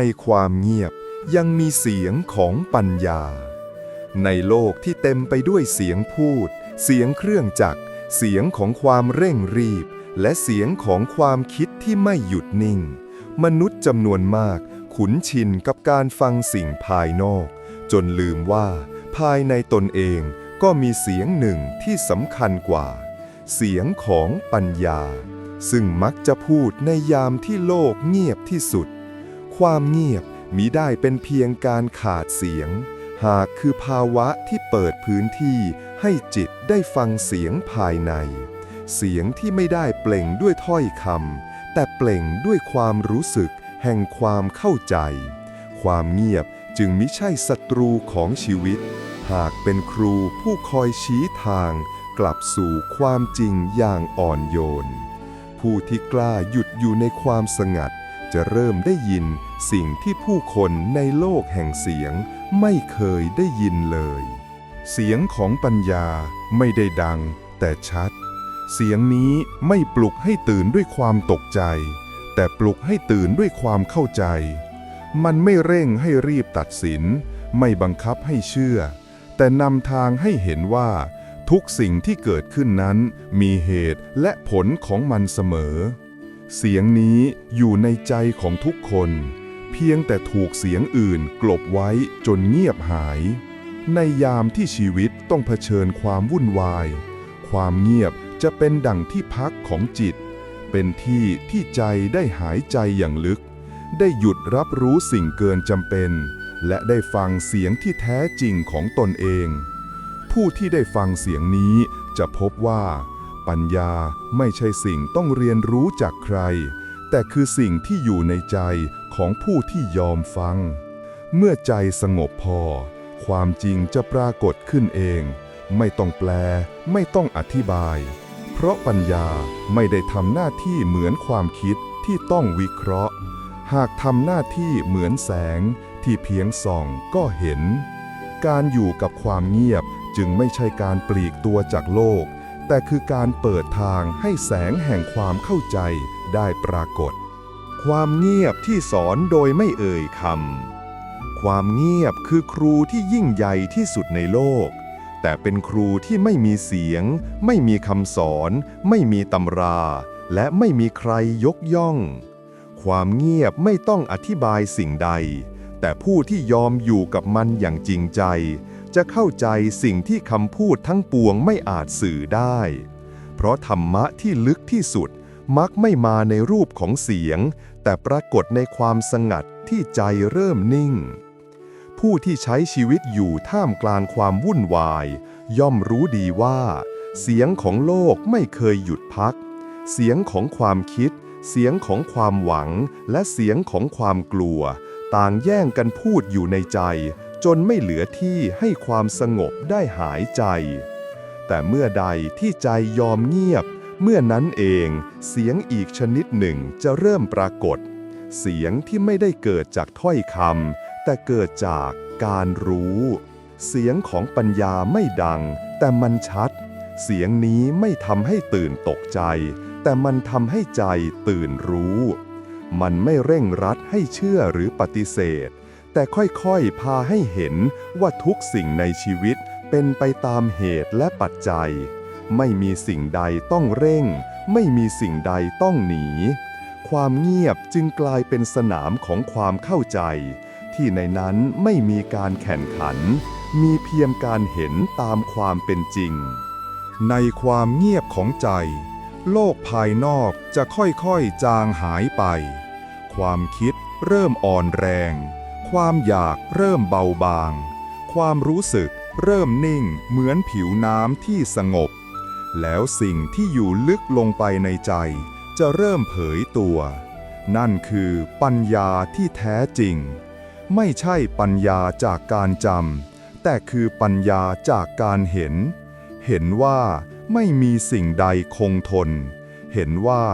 ในความเงียบยังมีเสียงของปัญญา ในโลกที่เต็มไปด้วยเสียงพูด เสียงเครื่องจักร เสียงของความเร่งรีบ และเสียงของความคิดที่ไม่หยุดนิ่ง มนุษย์จำนวนมากขุนชินกับการฟังสิ่งภายนอก จนลืมว่า ภายในตนเองก็มีเสียงหนึ่งที่สำคัญกว่า เสียงของปัญญา ซึ่งมักจะพูดในยามที่โลกเงียบที่สุด ความเงียบมิได้เป็นเพียงการขาดเสียง หากคือภาวะที่เปิดพื้นที่ให้จิตได้ฟังเสียงภายใน เสียงที่ไม่ได้เปล่งด้วยถ้อยคำแต่เปล่งด้วยความรู้สึกแห่งความเข้าใจ ความเงียบจึงมิใช่ศัตรูของชีวิต หากเป็นครูผู้คอยชี้ทาง กลับสู่ความจริงอย่างอ่อนโยน ผู้ที่กล้าหยุดอยู่ในความสงัด จะเริ่มได้ยิน สิ่งที่ผู้คนในโลกแห่งเสียงไม่เคยได้ยินเลย เสียงของปัญญาไม่ได้ดังแต่ชัด เสียงนี้ไม่ปลุกให้ตื่นด้วยความตกใจ แต่ปลุกให้ตื่นด้วยความเข้าใจ มันไม่เร่งให้รีบตัดสิน ไม่บังคับให้เชื่อ แต่นำทางให้เห็นว่า ทุกสิ่งที่เกิดขึ้นนั้น มีเหตุและผลของมันเสมอ เสียงนี้อยู่ในใจของทุกคน เพียงแต่ถูกเสียงอื่นกลบไว้จนเงียบหาย ในยามที่ชีวิตต้องเผชิญความวุ่นวาย ความเงียบจะเป็นดั่งที่พักของจิต เป็นที่ที่ใจได้หายใจอย่างลึก ได้หยุดรับรู้สิ่งเกินจำเป็น และได้ฟังเสียงที่แท้จริงของตนเอง ผู้ที่ได้ฟังเสียงนี้จะพบว่า ปัญญาไม่ใช่สิ่งต้องเรียนรู้จากใคร แต่คือสิ่งที่อยู่ในใจ ของผู้ที่ยอมฟัง เมื่อใจสงบพอ ความจริงจะปรากฏขึ้นเอง ไม่ต้องแปล ไม่ต้องอธิบาย เพราะปัญญาไม่ได้ทำหน้าที่เหมือนความคิดที่ต้องวิเคราะห์ หากทำหน้าที่เหมือนแสงที่เพียงส่องก็เห็น การอยู่กับความเงียบจึงไม่ใช่การปลีกตัวจากโลก แต่คือการเปิดทางให้แสงแห่งความเข้าใจได้ปรากฏ ความเงียบที่สอนโดยไม่เอ่ยคำ ความเงียบคือครูที่ยิ่งใหญ่ที่สุดในโลก แต่เป็นครูที่ไม่มีเสียง ไม่มีคำสอน ไม่มีตำรา และไม่มีใครยกย่อง ความเงียบไม่ต้องอธิบายสิ่งใด แต่ผู้ที่ยอมอยู่กับมันอย่างจริงใจ จะเข้าใจสิ่งที่คำพูดทั้งปวงไม่อาจสื่อได้ เพราะธรรมะที่ลึกที่สุดมักไม่มาในรูปของเสียง แต่ปรากฏในความสงัดที่ใจเริ่มนิ่ง ผู้ที่ใช้ชีวิตอยู่ท่ามกลางความวุ่นวาย ย่อมรู้ดีว่า เสียงของโลกไม่เคยหยุดพัก เสียงของความคิด เสียงของความหวัง และเสียงของความกลัว ต่างแย่งกันพูดอยู่ในใจ จนไม่เหลือที่ให้ความสงบได้หายใจ แต่เมื่อใดที่ใจยอมเงียบ เมื่อนั้นเองเสียงอีกชนิดหนึ่งจะเริ่มปรากฏ เสียงที่ไม่ได้เกิดจากถ้อยคำแต่เกิดจากการรู้ เสียงของปัญญาไม่ดัง แต่มันชัด เสียงนี้ไม่ทำให้ตื่นตกใจ แต่มันทำให้ใจตื่นรู้ มันไม่เร่งรัดให้เชื่อหรือปฏิเสธ แต่ค่อยๆพาให้เห็นว่าทุกสิ่งในชีวิตเป็นไปตามเหตุและปัจจัย ไม่มีสิ่งใดต้องเร่ง ไม่มีสิ่งใดต้องหนี ความเงียบจึงกลายเป็นสนามของความเข้าใจ ที่ในนั้นไม่มีการแข่งขัน มีเพียงการเห็นตามความเป็นจริง ในความเงียบของใจ โลกภายนอกจะค่อยๆจางหายไป ความคิดเริ่มอ่อนแรง ความอยากเริ่มเบาบาง ความรู้สึกเริ่มนิ่งเหมือนผิวน้ำที่สงบ แล้วสิ่งที่อยู่ลึกลงไปในใจ จะเริ่มเผยตัว นั่นคือปัญญาที่แท้จริง ไม่ใช่ปัญญาจากการจำแต่คือปัญญาจากการเห็น เห็นว่าไม่มีสิ่งใดคงทน เห็นว่า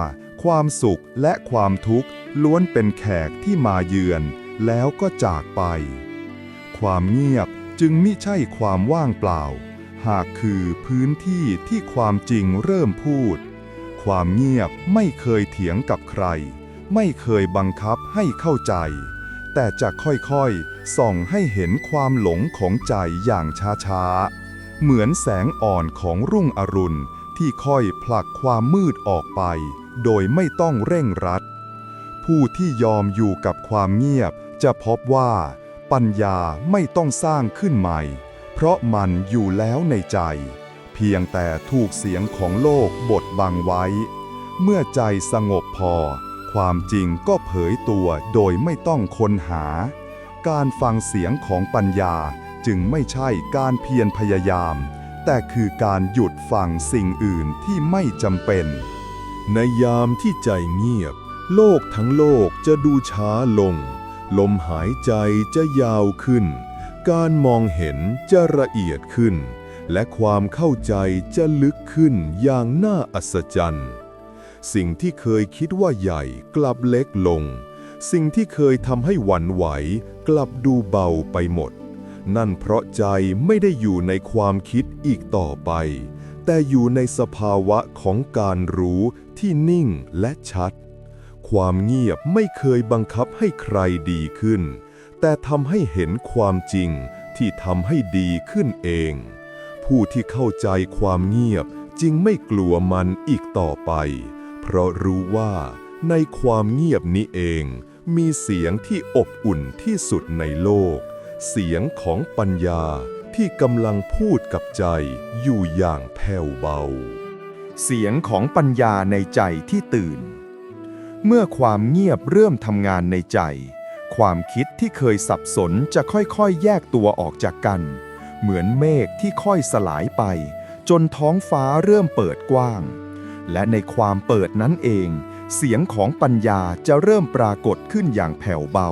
ความสุขและความทุกข์ล้วนเป็นแขกที่มาเยือน แล้วก็จากไป ความเงียบจึงมิใช่ความว่างเปล่า หากคือพื้นที่ที่ความจริงเริ่มพูด ความเงียบไม่เคยเถียงกับใคร ไม่เคยบังคับให้เข้าใจ แต่จะค่อยๆ ส่องให้เห็นความหลงของใจอย่างช้าๆ เหมือนแสงอ่อนของรุ่งอรุณที่ค่อยผลักความมืดออกไป โดยไม่ต้องเร่งรัด ผู้ที่ยอมอยู่กับความเงียบจะพบว่า ปัญญาไม่ต้องสร้างขึ้นใหม่ เพราะมันอยู่แล้วในใจ เพียงแต่ถูกเสียงของโลกบดบังไว้ เมื่อใจสงบพอ ความจริงก็เผยตัวโดยไม่ต้องค้นหา การฟังเสียงของปัญญาจึงไม่ใช่การเพียรพยายาม แต่คือการหยุดฟังสิ่งอื่นที่ไม่จำเป็น ในยามที่ใจเงียบ โลกทั้งโลกจะดูช้าลง ลมหายใจจะยาวขึ้น การมองเห็นจะละเอียดขึ้น และความเข้าใจจะลึกขึ้นอย่างน่าอัศจรรย์ สิ่งที่เคยคิดว่าใหญ่กลับเล็กลง สิ่งที่เคยทำให้หวั่นไหว กลับดูเบาไปหมด นั่นเพราะใจไม่ได้อยู่ในความคิดอีกต่อไป แต่อยู่ในสภาวะของการรู้ที่นิ่งและชัด ความเงียบไม่เคยบังคับให้ใครดีขึ้น แต่ทำให้เห็นความจริงที่ทำให้ดีขึ้นเอง ผู้ที่เข้าใจความเงียบจึงไม่กลัวมันอีกต่อไป เพราะรู้ว่าในความเงียบนี้เอง มีเสียงที่อบอุ่นที่สุดในโลก เสียงของปัญญาที่กำลังพูดกับใจอยู่อย่างแผ่วเบา เสียงของปัญญาในใจที่ตื่น เมื่อความเงียบเริ่มทำงานในใจ ความคิดที่เคยสับสนจะค่อยๆ แยกตัวออกจากกัน เหมือนเมฆที่ค่อยสลายไป จนท้องฟ้าเริ่มเปิดกว้าง และในความเปิดนั้นเอง เสียงของปัญญาจะเริ่มปรากฏขึ้นอย่างแผ่วเบา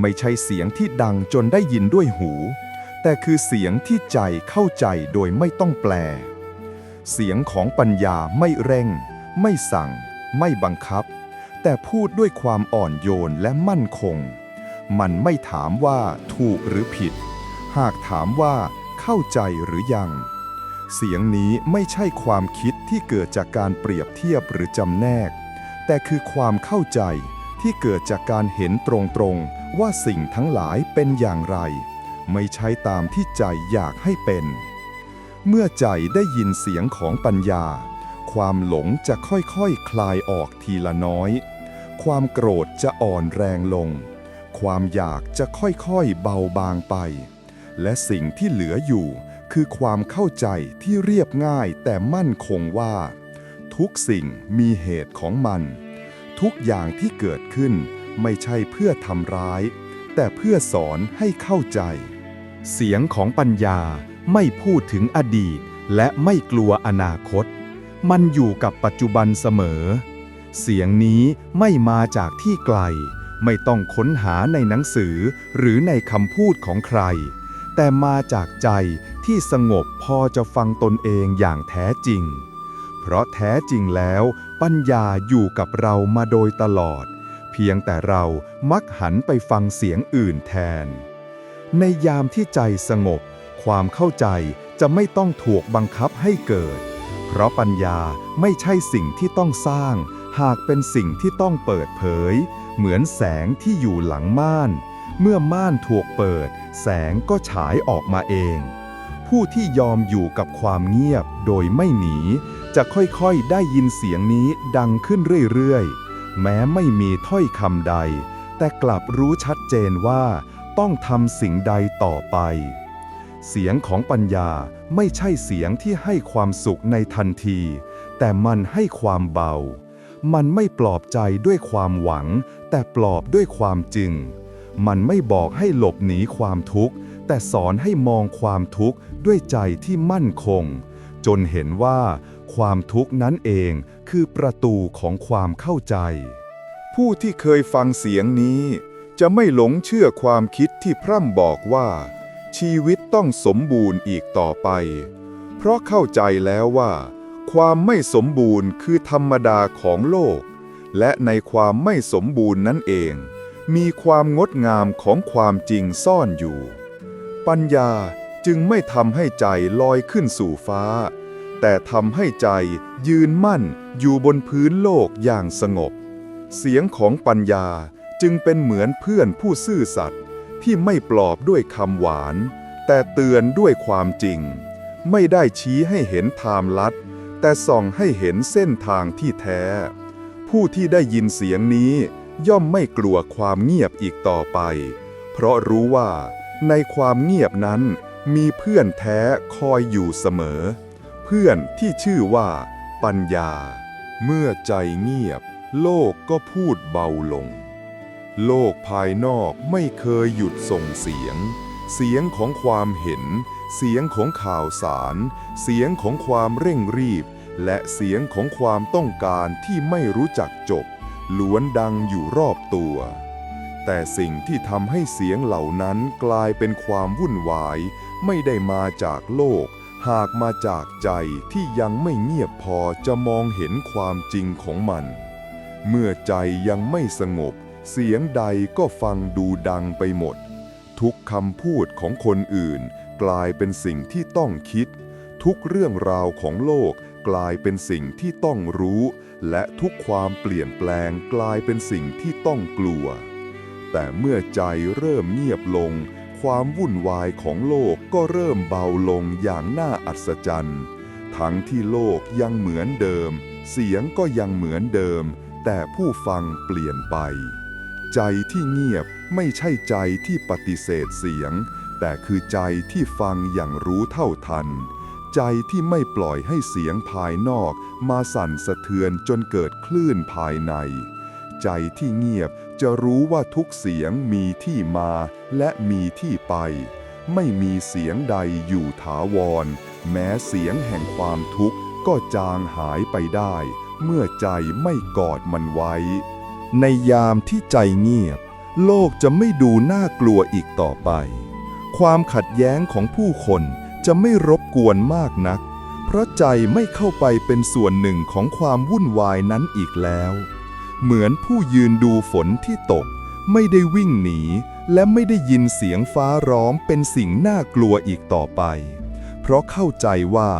ไม่ใช่เสียงที่ดังจนได้ยินด้วยหู แต่คือเสียงที่ใจเข้าใจโดยไม่ต้องแปล เสียงของปัญญาไม่เร่ง ไม่สั่ง ไม่บังคับ แต่พูดด้วยความอ่อนโยนและมั่นคง มันไม่ถามว่าถูกหรือผิด หากถามว่าเข้าใจหรือยัง เสียงนี้ไม่ใช่ความคิดที่เกิดจากการเปรียบเทียบหรือจำแนก แต่คือความเข้าใจที่เกิดจากการเห็นตรงๆว่าสิ่งทั้งหลายเป็นอย่างไร ไม่ใช่ตามที่ใจอยากให้เป็น เมื่อใจได้ยินเสียงของปัญญาความหลงจะค่อยๆคคลายออกทีละน้อย ความโกรธจะอ่อนแรงลง ความอยากจะค่อยๆเบาบางไป และสิ่งที่เหลืออยู่คือความเข้าใจที่เรียบง่ายแต่มั่นคงว่า ทุกสิ่งมีเหตุของมัน ทุกอย่างที่เกิดขึ้นไม่ใช่เพื่อทำร้าย แต่เพื่อสอนให้เข้าใจ เสียงของปัญญาไม่พูดถึงอดีต และไม่กลัวอนาคต มันอยู่กับปัจจุบันเสมอ เสียงนี้ไม่มาจากที่ไกล ไม่ต้องค้นหาในหนังสือหรือในคำพูดของใคร แต่มาจากใจที่สงบพอจะฟังตนเองอย่างแท้จริง เพราะแท้จริงแล้ว ปัญญาอยู่กับเรามาโดยตลอด เพียงแต่เรามักหันไปฟังเสียงอื่นแทน ในยามที่ใจสงบ ความเข้าใจจะไม่ต้องถูกบังคับให้เกิด เพราะปัญญาไม่ใช่สิ่งที่ต้องสร้าง หากเป็นสิ่งที่ต้องเปิดเผย เหมือนแสงที่อยู่หลังม่าน เมื่อม่านถูกเปิด แสงก็ฉายออกมาเอง ผู้ที่ยอมอยู่กับความเงียบโดยไม่หนี จะค่อยๆได้ยินเสียงนี้ดังขึ้นเรื่อยๆ แม้ไม่มีถ้อยคำใด แต่กลับรู้ชัดเจนว่า ต้องทำสิ่งใดต่อไป เสียงของปัญญาไม่ใช่เสียงที่ให้ความสุขในทันที แต่มันให้ความเบา มันไม่ปลอบใจด้วยความหวัง แต่ปลอบด้วยความจริง มันไม่บอกให้หลบหนีความทุกข์ แต่สอนให้มองความทุกข์ด้วยใจที่มั่นคง จนเห็นว่า ความทุกข์นั้นเองคือประตูของความเข้าใจ ผู้ที่เคยฟังเสียงนี้ จะไม่หลงเชื่อความคิดที่พร่ำบอกว่า ชีวิตต้องสมบูรณ์อีกต่อไป เพราะเข้าใจแล้วว่า ความไม่สมบูรณ์คือธรรมดาของโลก และในความไม่สมบูรณ์นั้นเอง มีความงดงามของความจริงซ่อนอยู่ ปัญญาจึงไม่ทำให้ใจลอยขึ้นสู่ฟ้า แต่ทำให้ใจยืนมั่นอยู่บนพื้นโลกอย่างสงบ เสียงของปัญญาจึงเป็นเหมือนเพื่อนผู้ซื่อสัตย์ที่ไม่ปลอบด้วยคำหวาน แต่เตือนด้วยความจริง ไม่ได้ชี้ให้เห็นทางลัด แต่ส่องให้เห็นเส้นทางที่แท้ ผู้ที่ได้ยินเสียงนี้ย่อมไม่กลัวความเงียบอีกต่อไป เพราะรู้ว่า ในความเงียบนั้นมีเพื่อนแท้คอยอยู่เสมอ เพื่อนที่ชื่อว่า ปัญญา เมื่อใจเงียบ โลกก็พูดเบาลง โลกภายนอกไม่เคยหยุดส่งเสียง เสียงของความเห็น เสียงของข่าวสาร เสียงของความเร่งรีบ และเสียงของความต้องการที่ไม่รู้จักจบล้วนดังอยู่รอบตัว แต่สิ่งที่ทำให้เสียงเหล่านั้นกลายเป็นความวุ่นวาย ไม่ได้มาจากโลก หากมาจากใจที่ยังไม่เงียบพอจะมองเห็นความจริงของมัน เมื่อใจยังไม่สงบ เสียงใดก็ฟังดูดังไปหมด ทุกคำพูดของคนอื่น กลายเป็นสิ่งที่ต้องคิด ทุกเรื่องราวของโลก กลายเป็นสิ่งที่ต้องรู้ และทุกความเปลี่ยนแปลงกลายเป็นสิ่งที่ต้องกลัว แต่เมื่อใจเริ่มเงียบลง ความวุ่นวายของโลกก็เริ่มเบาลงอย่างน่าอัศจรรย์ ทั้งที่โลกยังเหมือนเดิม เสียงก็ยังเหมือนเดิม แต่ผู้ฟังเปลี่ยนไป ใจที่เงียบไม่ใช่ใจที่ปฏิเสธเสียง แต่คือใจที่ฟังอย่างรู้เท่าทัน ใจที่ไม่ปล่อยให้เสียงภายนอก มาสั่นสะเทือนจนเกิดคลื่นภายใน ใจที่เงียบจะรู้ว่าทุกเสียงมีที่มาและมีที่ไป ไม่มีเสียงใดอยู่ถาวร แม้เสียงแห่งความทุกข์ก็จางหายไปได้ เมื่อใจไม่กอดมันไว้ ในยามที่ใจเงียบ โลกจะไม่ดูน่ากลัวอีกต่อไป ความขัดแย้งของผู้คน จะไม่รบกวนมากนัก เพราะใจไม่เข้าไปเป็นส่วนหนึ่งของความวุ่นวายนั้นอีกแล้ว เหมือนผู้ยืนดูฝนที่ตก ไม่ได้วิ่งหนี และไม่ได้ยินเสียงฟ้าร้องเป็นสิ่งน่ากลัวอีกต่อไป เพราะเข้าใจว่า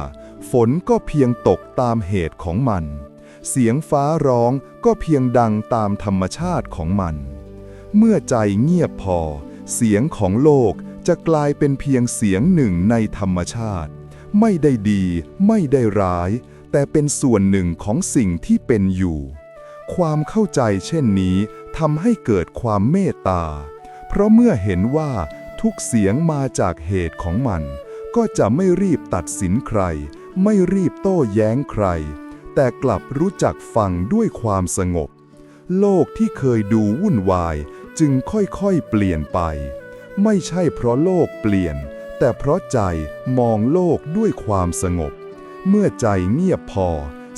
ฝนก็เพียงตกตามเหตุของมัน เสียงฟ้าร้องก็เพียงดังตามธรรมชาติของมัน เมื่อใจเงียบพอ เสียงของโลก จะกลายเป็นเพียงเสียงหนึ่งในธรรมชาติ ไม่ได้ดีไม่ได้ร้าย แต่เป็นส่วนหนึ่งของสิ่งที่เป็นอยู่ ความเข้าใจเช่นนี้ทำให้เกิดความเมตตา เพราะเมื่อเห็นว่าทุกเสียงมาจากเหตุของมัน ก็จะไม่รีบตัดสินใคร ไม่รีบโต้แย้งใคร แต่กลับรู้จักฟังด้วยความสงบ โลกที่เคยดูวุ่นวายจึงค่อยๆเปลี่ยนไป ไม่ใช่เพราะโลกเปลี่ยน แต่เพราะใจมองโลกด้วยความสงบ เมื่อใจเงียบพอ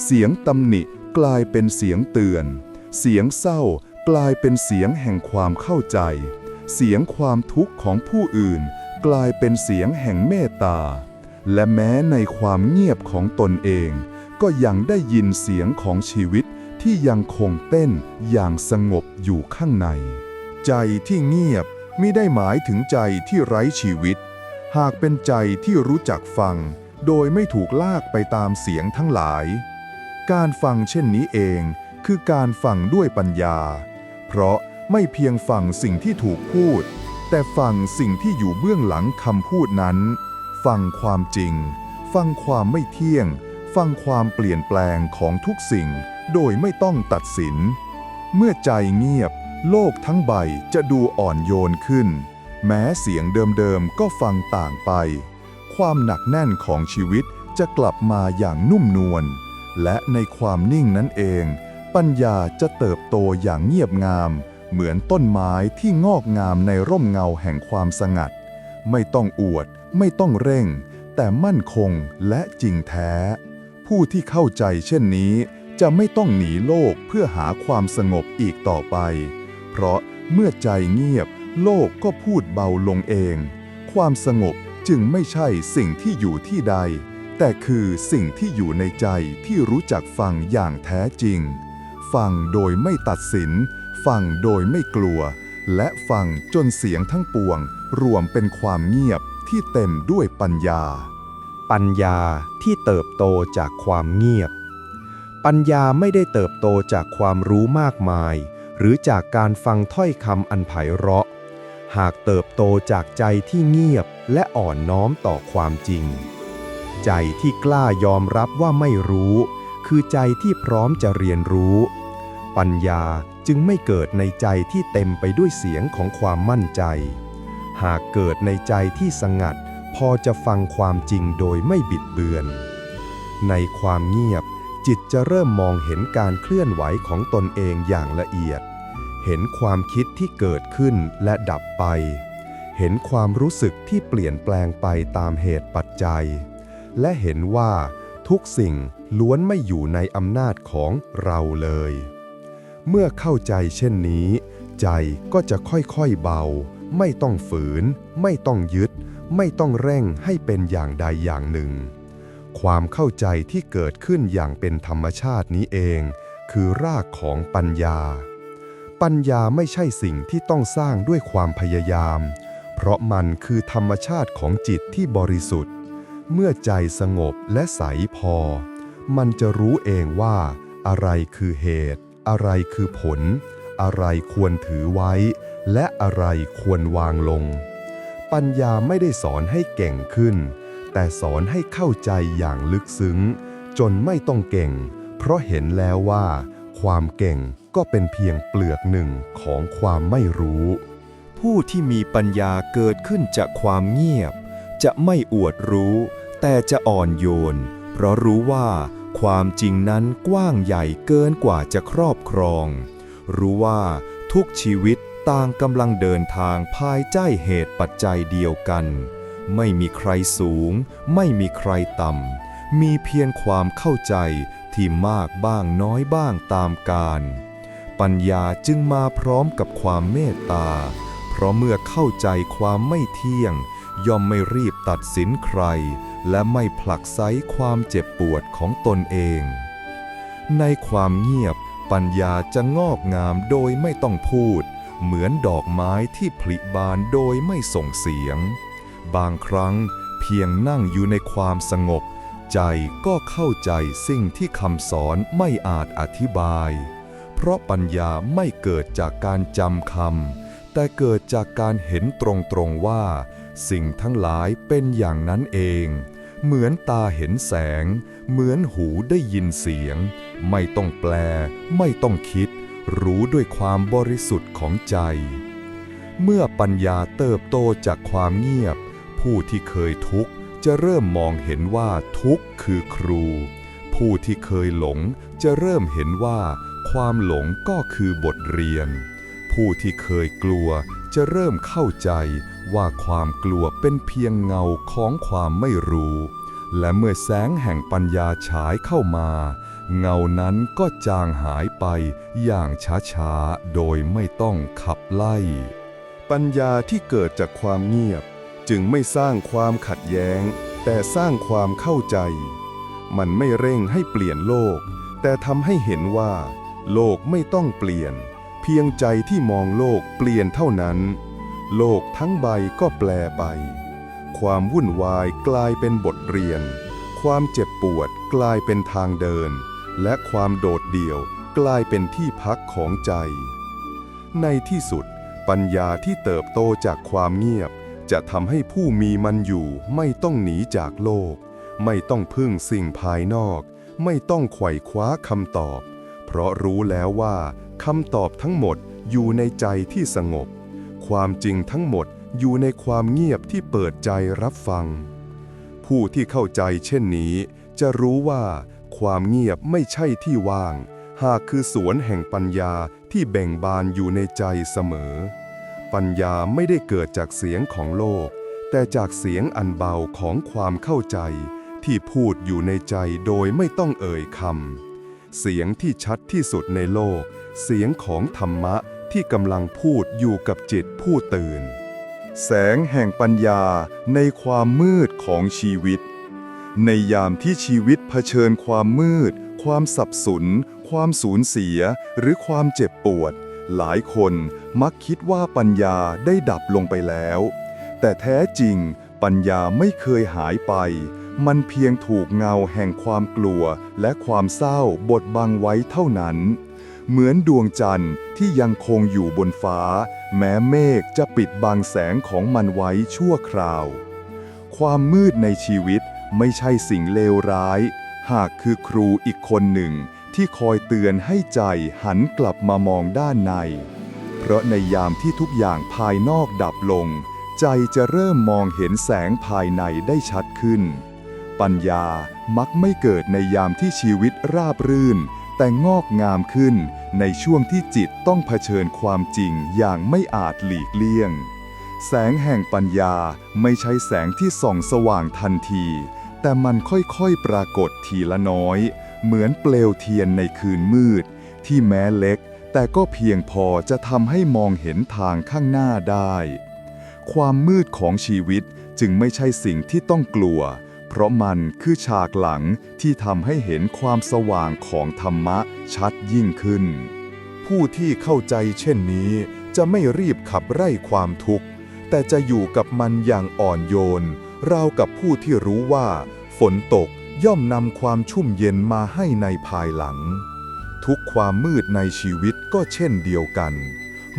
เสียงตำหนิกลายเป็นเสียงเตือน เสียงเศร้ากลายเป็นเสียงแห่งความเข้าใจ เสียงความทุกข์ของผู้อื่น กลายเป็นเสียงแห่งเมตตา และแม้ในความเงียบของตนเอง ก็ยังได้ยินเสียงของชีวิตที่ยังคงเต้นอย่างสงบอยู่ข้างใน ใจที่เงียบ ม่ได้หมายถึงใจที่ไร้ชีวิต หากเป็นใจที่รู้จักฟัง โดยไม่ถูกลากไปตามเสียงทั้งหลาย การฟังเช่นนี้เองคือการฟังด้วยปัญญา เพราะไม่เพียงฟังสิ่งที่ถูกพูด แต่ฟังสิ่งที่อยู่เบื้องหลังคำพูดนั้น ฟังความจริง ฟังความไม่เที่ยง ฟังความเปลี่ยนแปลงของทุกสิ่ง โดยไม่ต้องตัดสิน เมื่อใจเงียบ โลกทั้งใบจะดูอ่อนโยนขึ้น แม้เสียงเดิมๆก็ฟังต่างไป ความหนักแน่นของชีวิตจะกลับมาอย่างนุ่มนวล และในความนิ่งนั้นเอง ปัญญาจะเติบโตอย่างเงียบงาม เหมือนต้นไม้ที่งอกงามในร่มเงาแห่งความสงัด ไม่ต้องอวด ไม่ต้องเร่ง แต่มั่นคงและจริงแท้ ผู้ที่เข้าใจเช่นนี้จะไม่ต้องหนีโลกเพื่อหาความสงบอีกต่อไป เพราะเมื่อใจเงียบ โลกก็พูดเบาลงเอง ความสงบจึงไม่ใช่สิ่งที่อยู่ที่ใด แต่คือสิ่งที่อยู่ในใจที่รู้จักฟังอย่างแท้จริง ฟังโดยไม่ตัดสิน ฟังโดยไม่กลัว และฟังจนเสียงทั้งปวง รวมเป็นความเงียบที่เต็มด้วยปัญญา ปัญญาที่เติบโตจากความเงียบ ปัญญาไม่ได้เติบโตจากความรู้มากมาย หรือจากการฟังถ้อยคำอันไพเราะ หากเติบโตจากใจที่เงียบและอ่อนน้อมต่อความจริง ใจที่กล้ายอมรับว่าไม่รู้ คือใจที่พร้อมจะเรียนรู้ ปัญญาจึงไม่เกิดในใจที่เต็มไปด้วยเสียงของความมั่นใจ หากเกิดในใจที่สงัด พอจะฟังความจริงโดยไม่บิดเบือน ในความเงียบ จิตจะเริ่มมองเห็นการเคลื่อนไหวของตนเองอย่างละเอียด เห็นความคิดที่เกิดขึ้นและดับไป เห็นความรู้สึกที่เปลี่ยนแปลงไปตามเหตุปัจจัย และเห็นว่าทุกสิ่งล้วนไม่อยู่ในอำนาจของเราเลย เมื่อเข้าใจเช่นนี้ ใจก็จะค่อยๆเบา ไม่ต้องฝืน ไม่ต้องยึด ไม่ต้องเร่งให้เป็นอย่างใดอย่างหนึ่ง ความเข้าใจที่เกิดขึ้นอย่างเป็นธรรมชาตินี้เอง คือรากของปัญญา ปัญญาไม่ใช่สิ่งที่ต้องสร้างด้วยความพยายาม เพราะมันคือธรรมชาติของจิตที่บริสุทธิ์ เมื่อใจสงบและใสพอ มันจะรู้เองว่า อะไรคือเหตุ อะไรคือผล อะไรควรถือไว้ และอะไรควรวางลง ปัญญาไม่ได้สอนให้เก่งขึ้น แต่สอนให้เข้าใจอย่างลึกซึ้ง จนไม่ต้องเก่ง เพราะเห็นแล้วว่า ความเก่งก็เป็นเพียงเปลือกหนึ่งของความไม่รู้ ผู้ที่มีปัญญาเกิดขึ้นจากความเงียบ จะไม่อวดรู้ แต่จะอ่อนโยน เพราะรู้ว่าความจริงนั้นกว้างใหญ่เกินกว่าจะครอบครอง รู้ว่าทุกชีวิตต่างกำลังเดินทางภายใต้เหตุปัจจัยเดียวกัน ไม่มีใครสูง ไม่มีใครต่ำ มีเพียงความเข้าใจที่มากบ้างน้อยบ้างตามกาลปัญญาจึงมาพร้อมกับความเมตตา เพราะเมื่อเข้าใจความไม่เที่ยง ย่อมไม่รีบตัดสินใคร และไม่ผลักไสความเจ็บปวดของตนเอง ในความเงียบปัญญาจะงอกงามโดยไม่ต้องพูด เหมือนดอกไม้ที่ผลิบานโดยไม่ส่งเสียง บางครั้งเพียงนั่งอยู่ในความสงบ ใจก็เข้าใจสิ่งที่คำสอนไม่อาจอธิบาย เพราะปัญญาไม่เกิดจากการจำคำแต่เกิดจากการเห็นตรงๆว่า สิ่งทั้งหลายเป็นอย่างนั้นเอง เหมือนตาเห็นแสง เหมือนหูได้ยินเสียง ไม่ต้องแปล ไม่ต้องคิด รู้ด้วยความบริสุทธิ์ของใจเมื่อปัญญาเติบโตจากความเงียบ ผู้ที่เคยทุกข์จะเริ่มมองเห็นว่าทุกข์คือครู ผู้ที่เคยหลงจะเริ่มเห็นว่าความหลงก็คือบทเรียน ผู้ที่เคยกลัวจะเริ่มเข้าใจว่าความกลัวเป็นเพียงเงาของความไม่รู้ และเมื่อแสงแห่งปัญญาฉายเข้ามา เงานั้นก็จางหายไปอย่างช้าๆ โดยไม่ต้องขับไล่ ปัญญาที่เกิดจากความเงียบ จึงไม่สร้างความขัดแย้ง แต่สร้างความเข้าใจ มันไม่เร่งให้เปลี่ยนโลก แต่ทำให้เห็นว่า โลกไม่ต้องเปลี่ยน เพียงใจที่มองโลกเปลี่ยนเท่านั้น โลกทั้งใบก็แปลไป ความวุ่นวายกลายเป็นบทเรียน ความเจ็บปวดกลายเป็นทางเดิน และความโดดเดี่ยวกลายเป็นที่พักของใจ ในที่สุดปัญญาที่เติบโตจากความเงียบ จะทำให้ผู้มีมันอยู่ไม่ต้องหนีจากโลก ไม่ต้องพึ่งสิ่งภายนอก ไม่ต้องไขว่คว้าคำตอบ เพราะรู้แล้วว่าคำตอบทั้งหมดอยู่ในใจที่สงบ ความจริงทั้งหมดอยู่ในความเงียบที่เปิดใจรับฟัง ผู้ที่เข้าใจเช่นนี้ จะรู้ว่า ความเงียบไม่ใช่ที่ว่าง หากคือสวนแห่งปัญญาที่เบ่งบานอยู่ในใจเสมอ ปัญญาไม่ได้เกิดจากเสียงของโลก แต่จากเสียงอันเบาของความเข้าใจ ที่พูดอยู่ในใจโดยไม่ต้องเอ่ยคำเสียงที่ชัดที่สุดในโลก เสียงของธรรมะที่กำลังพูดอยู่กับจิตผู้ตื่น แสงแห่งปัญญาในความมืดของชีวิต ในยามที่ชีวิตเผชิญความมืด ความสับสน ความสูญเสีย หรือความเจ็บปวด หลายคนมักคิดว่าปัญญาได้ดับลงไปแล้ว แต่แท้จริงปัญญาไม่เคยหายไป มันเพียงถูกเงาแห่งความกลัวและความเศร้าบดบังไว้เท่านั้น เหมือนดวงจันทร์ที่ยังคงอยู่บนฟ้า แม้เมฆจะปิดบังแสงของมันไว้ชั่วคราว ความมืดในชีวิตไม่ใช่สิ่งเลวร้าย หากคือครูอีกคนหนึ่ง ที่คอยเตือนให้ใจหันกลับมามองด้านใน เพราะในยามที่ทุกอย่างภายนอกดับลง ใจจะเริ่มมองเห็นแสงภายในได้ชัดขึ้น ปัญญามักไม่เกิดในยามที่ชีวิตราบรื่น แต่งอกงามขึ้นในช่วงที่จิตต้องเผชิญความจริงอย่างไม่อาจหลีกเลี่ยง แสงแห่งปัญญาไม่ใช่แสงที่ส่องสว่างทันที แต่มันค่อยๆปรากฏทีละน้อย เหมือนเปลวเทียนในคืนมืด ที่แม้เล็ก แต่ก็เพียงพอจะทำให้มองเห็นทางข้างหน้าได้ ความมืดของชีวิตจึงไม่ใช่สิ่งที่ต้องกลัว เพราะมันคือฉากหลังที่ทำให้เห็นความสว่างของธรรมะชัดยิ่งขึ้น ผู้ที่เข้าใจเช่นนี้ จะไม่รีบขับไล่ความทุกข์ แต่จะอยู่กับมันอย่างอ่อนโยนราวกับผู้ที่รู้ว่า ฝนตก ย่อมนำความชุ่มเย็นมาให้ในภายหลัง ทุกความมืดในชีวิตก็เช่นเดียวกัน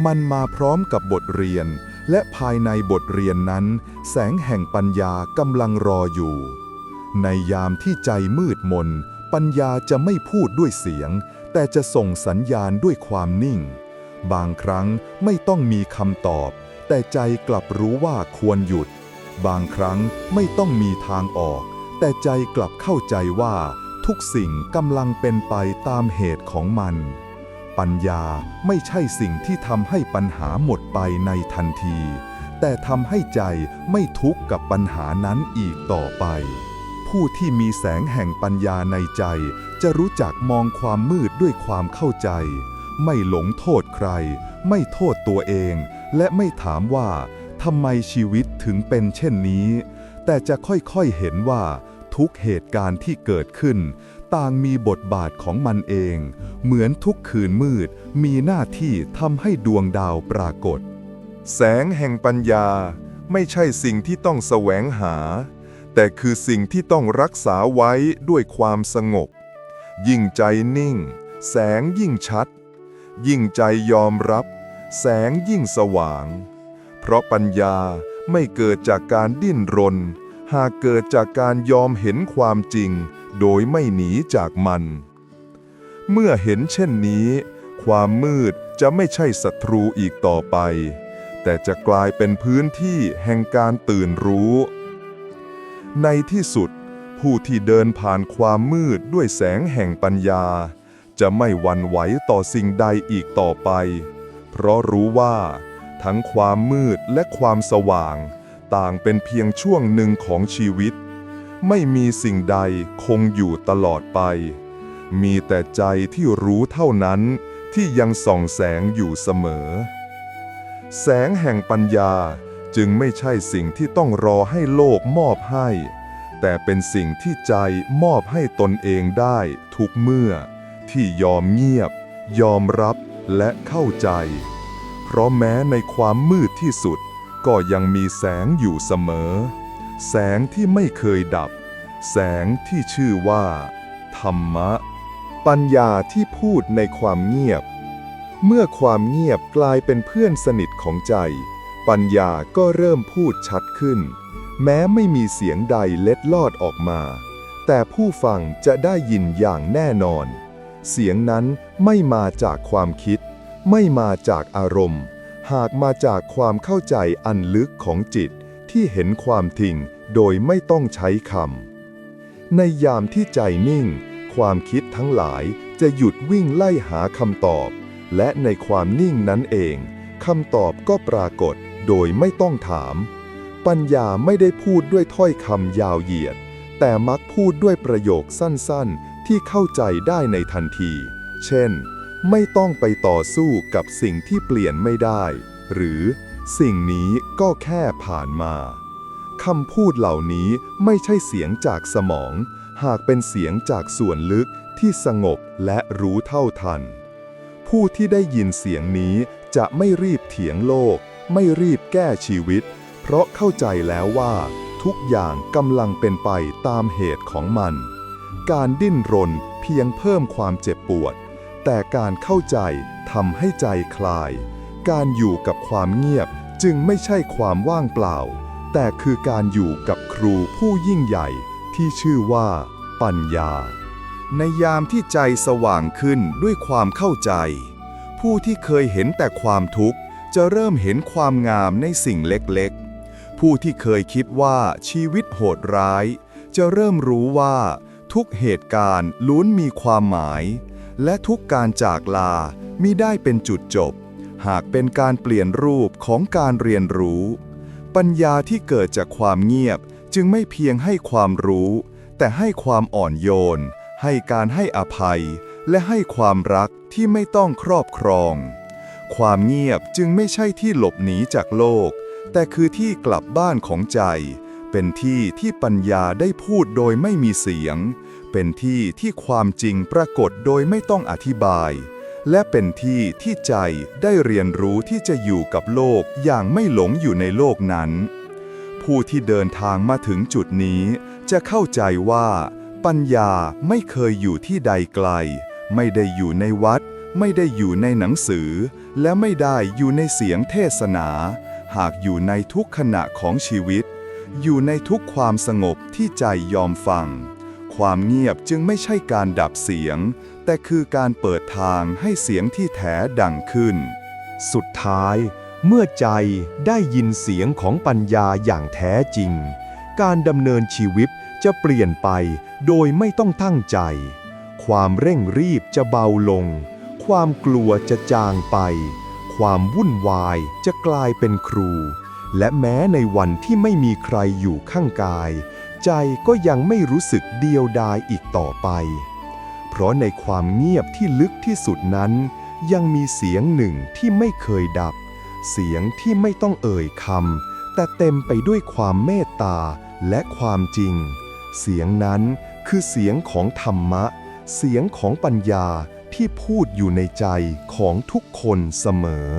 มันมาพร้อมกับบทเรียน และภายในบทเรียนนั้น แสงแห่งปัญญากำลังรออยู่ ในยามที่ใจมืดมน ปัญญาจะไม่พูดด้วยเสียง แต่จะส่งสัญญาณด้วยความนิ่ง บางครั้งไม่ต้องมีคำตอบ แต่ใจกลับรู้ว่าควรหยุด บางครั้งไม่ต้องมีทางออก แต่ใจกลับเข้าใจว่าทุกสิ่งกำลังเป็นไปตามเหตุของมัน ปัญญาไม่ใช่สิ่งที่ทำให้ปัญหาหมดไปในทันที แต่ทำให้ใจไม่ทุกข์กับปัญหานั้นอีกต่อไป ผู้ที่มีแสงแห่งปัญญาในใจ จะรู้จักมองความมืดด้วยความเข้าใจ ไม่หลงโทษใคร ไม่โทษตัวเอง และไม่ถามว่าทำไมชีวิตถึงเป็นเช่นนี้ แต่จะค่อยๆเห็นว่า ทุกเหตุการณ์ที่เกิดขึ้น ต่างมีบทบาทของมันเอง เหมือนทุกคืนมืดมีหน้าที่ทำให้ดวงดาวปรากฏ แสงแห่งปัญญาไม่ใช่สิ่งที่ต้องแสวงหา แต่คือสิ่งที่ต้องรักษาไว้ด้วยความสงบ ยิ่งใจนิ่ง แสงยิ่งชัด ยิ่งใจยอมรับ แสงยิ่งสว่าง เพราะปัญญาไม่เกิดจากการดิ้นรน หากเกิดจากการยอมเห็นความจริง โดยไม่หนีจากมัน เมื่อเห็นเช่นนี้ ความมืดจะไม่ใช่ศัตรูอีกต่อไป แต่จะกลายเป็นพื้นที่แห่งการตื่นรู้ ในที่สุด ผู้ที่เดินผ่านความมืดด้วยแสงแห่งปัญญา จะไม่หวั่นไหวต่อสิ่งใดอีกต่อไป เพราะรู้ว่า ทั้งความมืดและความสว่าง ต่างเป็นเพียงช่วงหนึ่งของชีวิต ไม่มีสิ่งใดคงอยู่ตลอดไป มีแต่ใจที่รู้เท่านั้นที่ยังส่องแสงอยู่เสมอ แสงแห่งปัญญาจึงไม่ใช่สิ่งที่ต้องรอให้โลกมอบให้ แต่เป็นสิ่งที่ใจมอบให้ตนเองได้ทุกเมื่อ ที่ยอมเงียบ ยอมรับและเข้าใจ เพราะแม้ในความมืดที่สุด ก็ยังมีแสงอยู่เสมอ แสงที่ไม่เคยดับ แสงที่ชื่อว่า ธรรมะ ปัญญาที่พูดในความเงียบ เมื่อความเงียบกลายเป็นเพื่อนสนิทของใจ ปัญญาก็เริ่มพูดชัดขึ้น แม้ไม่มีเสียงใดเล็ดลอดออกมา แต่ผู้ฟังจะได้ยินอย่างแน่นอน เสียงนั้นไม่มาจากความคิด ไม่มาจากอารมณ์ หากมาจากความเข้าใจอันลึกของจิตที่เห็นความทิ้งโดยไม่ต้องใช้คำ ในยามที่ใจนิ่ง ความคิดทั้งหลายจะหยุดวิ่งไล่หาคำตอบ และในความนิ่งนั้นเองคำตอบก็ปรากฏโดยไม่ต้องถาม ปัญญาไม่ได้พูดด้วยถ้อยคำยาวเหยียด แต่มักพูดด้วยประโยคสั้นๆ ที่เข้าใจได้ในทันที เช่น ไม่ต้องไปต่อสู้กับสิ่งที่เปลี่ยนไม่ได้ หรือสิ่งนี้ก็แค่ผ่านมาคำพูดเหล่านี้ไม่ใช่เสียงจากสมอง หากเป็นเสียงจากส่วนลึกที่สงบและรู้เท่าทัน ผู้ที่ได้ยินเสียงนี้จะไม่รีบเถียงโลก ไม่รีบแก้ชีวิต เพราะเข้าใจแล้วว่า ทุกอย่างกำลังเป็นไปตามเหตุของมัน การดิ้นรนเพียงเพิ่มความเจ็บปวด แต่การเข้าใจทำให้ใจคลาย การอยู่กับความเงียบจึงไม่ใช่ความว่างเปล่า แต่คือการอยู่กับครูผู้ยิ่งใหญ่ที่ชื่อว่า ปัญญา ในยามที่ใจสว่างขึ้นด้วยความเข้าใจ ผู้ที่เคยเห็นแต่ความทุกข์ จะเริ่มเห็นความงามในสิ่งเล็กๆ ผู้ที่เคยคิดว่าชีวิตโหดร้าย จะเริ่มรู้ว่าทุกเหตุการณ์ล้วนมีความหมาย และทุกการจากลามิได้เป็นจุดจบ หากเป็นการเปลี่ยนรูปของการเรียนรู้ ปัญญาที่เกิดจากความเงียบจึงไม่เพียงให้ความรู้ แต่ให้ความอ่อนโยน ให้การให้อภัย และให้ความรักที่ไม่ต้องครอบครอง ความเงียบจึงไม่ใช่ที่หลบหนีจากโลก แต่คือที่กลับบ้านของใจ เป็นที่ที่ปัญญาได้พูดโดยไม่มีเสียง เป็นที่ที่ความจริงปรากฏโดยไม่ต้องอธิบาย และเป็นที่ที่ใจได้เรียนรู้ที่จะอยู่กับโลกอย่างไม่หลงอยู่ในโลกนั้น ผู้ที่เดินทางมาถึงจุดนี้ จะเข้าใจว่า ปัญญาไม่เคยอยู่ที่ใดไกล ไม่ได้อยู่ในวัด ไม่ได้อยู่ในหนังสือ และไม่ได้อยู่ในเสียงเทศนา หากอยู่ในทุกขณะของชีวิต อยู่ในทุกความสงบที่ใจยอมฟัง ความเงียบจึงไม่ใช่การดับเสียง แต่คือการเปิดทางให้เสียงที่แท้ดังขึ้น สุดท้าย เมื่อใจได้ยินเสียงของปัญญาอย่างแท้จริง การดำเนินชีวิตจะเปลี่ยนไปโดยไม่ต้องตั้งใจ ความเร่งรีบจะเบาลง ความกลัวจะจางไป ความวุ่นวายจะกลายเป็นครู และแม้ในวันที่ไม่มีใครอยู่ข้างกาย ใจก็ยังไม่รู้สึกเดียวดายอีกต่อไป เพราะในความเงียบที่ลึกที่สุดนั้น ยังมีเสียงหนึ่งที่ไม่เคยดับ เสียงที่ไม่ต้องเอ่ยคำแต่เต็มไปด้วยความเมตตาและความจริง เสียงนั้นคือเสียงของธรรมะ เสียงของปัญญาที่พูดอยู่ในใจของทุกคนเสมอ